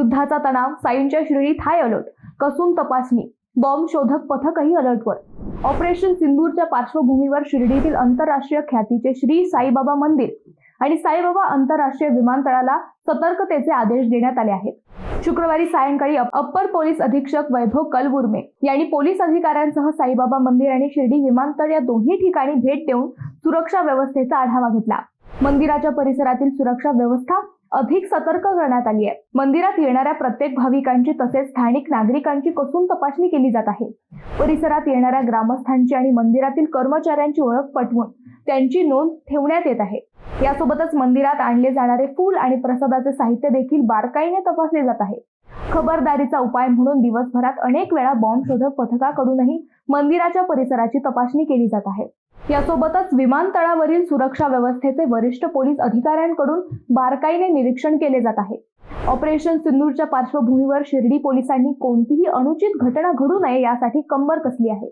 युद्धाचा तणाव साईंच्या श्रेणीत high alert कसून तपासणी बॉम्ब शोधक पथकही अलर्टवर ऑपरेशन सिंदूरच्या पार्श्वभूमीवर शिर्डीतील आंतरराष्ट्रीय ख्यातीचे श्री साईबाबा मंदिर आणि साईबाबा आंतरराष्ट्रीय विमानतळाला सतर्कतेचे आदेश देण्यात आले आहेत. शुक्रवारी सायंकाळी अप- अप्पर पोलीस अधीक्षक वैभव कलबुर्मे यांनी पोलीस अधिकाऱ्यांसह साईबाबा मंदिर आणि शिर्डी विमानतळ या दोन्ही ठिकाणी भेट देऊन सुरक्षा व्यवस्थेचा आढावा घेतला. मंदिराच्या परिसरातील सुरक्षा व्यवस्था अधिक सतर्क करण्यात आली आहे. मंदिरात येणाऱ्या प्रत्येक भाविकांची तसेच स्थानिक नागरिकांची कसून तपासणी केली जात आहे. परिसरात येणाऱ्या ग्रामस्थांची आणि मंदिरातील कर्मचाऱ्यांची ओळख पटवून त्यांची नोंद ठेवण्यात येत आहे. यासोबतच मंदिरात आणले जाणारे फूल आणि प्रसादाचे साहित्य देखील बारकाईने तपासले जात आहे. खबरदारीचा उपाय म्हणून दिवसभरात अनेक वेळा बॉम्ब शोधक पथकाकडूनही मंदिराच्या परिसराची तपासणी केली जात आहे. यासोबतच विमानतळावरील सुरक्षा व्यवस्थेचे वरिष्ठ पोलीस अधिकाऱ्यांकडून बारकाईने निरीक्षण केले जात आहे. ऑपरेशन सिंदूरच्या पार्श्वभूमीवर शिर्डी पोलिसांनी कोणतीही अनुचित घटना घडू नये यासाठी कंबर कसली आहे.